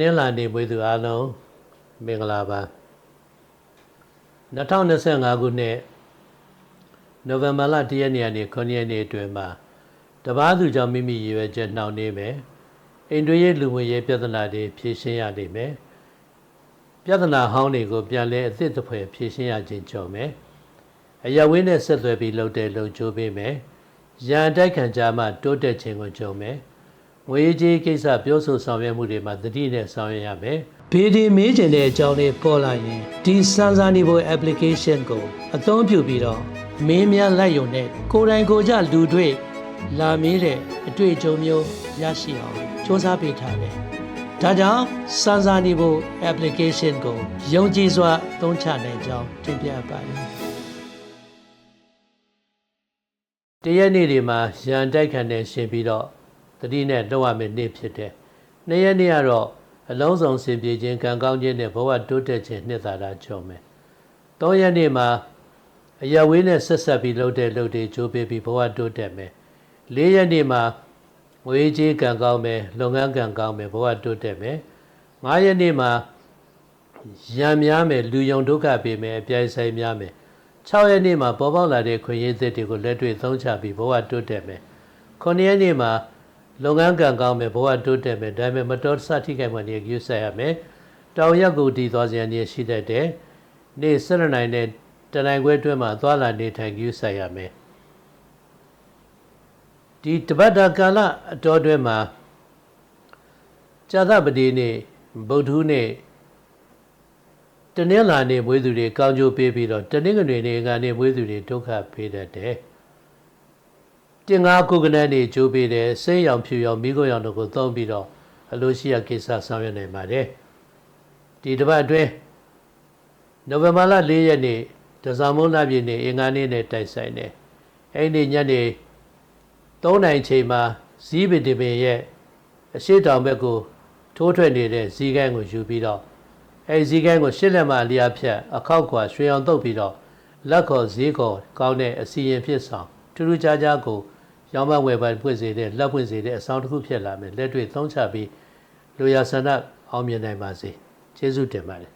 နင်္လာနေ့မွေးသူအားလုံးမင်္ဂလာပါ2025ခုနှစ်နိုဝင်ဘာလ1ရက်နေ့ကနေ9ရက်နေ့အတွင်းမှာတပားသူကြောင့်မိမိရည်ရွယ်ချက်နှောင့်နှေးမယ်အိမ်တွင်းရေးလူမှုရေးပြဿနာတွေဖြေရှင်းရနိုင်မယ်ပြဿနာဟောင်းတွေကိုပြန်လဲအသစ်တစ်ဖွဲ့ဖြေရှင်းရခြင်းကြောင့်မယ်အရဝင်းနဲ့ဆက်သွယ်ပြီးလှုပ်တဲ့လှုပ်ချိုးပေးမယ်ရန်တိုက်ခံကြမှတိုးတက်ခြင်းကိုကြုံမယ် ငွေကြေးကိစ္စပြောဆိုဆောင်ရွက်မှုတွေမှာသတိနဲ့ဆောင်ရွက်ရမယ်။ဘေဒီမေးချင်တဲ့အကြောင်းလေးပေါ်လာရင်ဒီစမ်းစာနေဖို့ application ကိုအသုံးပြုပြီးတော့မင်းများလိုက်ရုံနဲ့ကိုယ်တိုင်ကိုယ်ကျလူတွေလာမေးတဲ့အတွေ့အကြုံမျိုးရရှိအောင်စူးစမ်းပေးထားတယ်။ဒါကြောင့်စမ်းစာနေဖို့ application ကိုယုံကြည်စွာသုံးချနိုင်ကြောင်းတင်ပြပါတယ်။တရက်နေ့တွေမှာရန်တိုက်ခံတဲ့ရှင်ပြီးတော့ တတိနဲ့လောက်ရမယ့်နေ့ဖြစ်တယ်။နှစ်ရက်နေ့ကတော့အလုံးစုံစင်ပြေခြင်းကံကောင်းခြင်းနဲ့ဘဝတိုးတက်ခြင်းနှစ်သာရကြုံမယ်။သုံးရက်နေ့မှာအရဝေးနဲ့ဆက်ဆက်ပြီးလှုပ်တဲ့လှုပ်တွေကြိုးပေးပြီးဘဝတိုးတက်မယ်။လေးရက်နေ့မှာငွေကြေးကံကောင်းမယ်လုပ်ငန်းကံကောင်းမယ်ဘဝတိုးတက်မယ်။ငါးရက်နေ့မှာရံများမယ်လူယုံဒုက္ခပေးမယ်အပြိုင်ဆိုင်များမယ်။6ရက်နေ့မှာပေါ်ပေါက်လာတဲ့ခွင့်ရည်သစ်တွေကိုလက်တွေ့သုံးချပြီးဘဝတိုးတက်မယ်။9ရက်နေ့မှာ လုပ်ငန်းကံကောင်းမယ်ဘဝတိုးတက်မယ်ဒါပေမဲ့မတော်တဆထိခိုက်မှနေယူဆရမယ်တောင်ရက်ကိုတည်သွားစရာနေရှိတတ်တယ်နေ့7နိုင်နဲ့တနိုင်ခွဲအတွင်းမှာသွားလာနေထိုင်ယူဆရမယ်ဒီတပတ်တာကာလအတော်အတွင်းမှာဇာသပတိနေ့ဗုဒ္ဓဟူးနေ့တနင်္လာနေ့မွေးသူတွေကောင်းကျိုးပေးပြီးတော့တနင်္ဂနွေနေ့ကနေမွေးသူတွေဒုက္ခပေးတတ်တယ် တင်ငါကုကနန်းနေကြိုးပေးတယ်စိတ်ရောင်ဖြူရောင်မိခိုးရောင်တို့ကိုသုံးပြီးတော့အလိုရှိရကိစ္စဆောင်ရွက်နိုင်ပါတယ်ဒီတစ်ပတ်အတွင်းနိုဝင်ဘာလ၄ရက်နေ့ဒဇာမုန်းလပြည့်နေ့အင်္ဂါနေ့နဲ့တိုက်ဆိုင်တယ်အဲ့ဒီညနေ3နိုင်ချိန်မှာဇီးပင်ဒီပင်ရဲ့အရှိတောင်ဘက်ကိုထိုးထွက်နေတဲ့ဇီးကိုင်းကိုယူပြီးတော့အဲ့ဇီးကိုင်းကိုရှစ်လက်မှအလျားဖြတ်အခောက်ကွာရွှေအောင်တုပ်ပြီးတော့လက်ခေါ်ဈေးခေါ်ကောင်းတဲ့အစီရင်ဖြစ်ဆောင် ထူးထူးခြားခြားကိုရောင်းမဝယ်ပိုင်ဖွင့်စေတဲ့လက်ဖွင့်စေတဲ့အဆောင်တစ်ခုဖြစ်လာမယ်လက်တွေ့သုံးချပြီးလူရဆန္ဒအောင်မြင်နိုင်ပါစေကျေးဇူးတင်ပါတယ်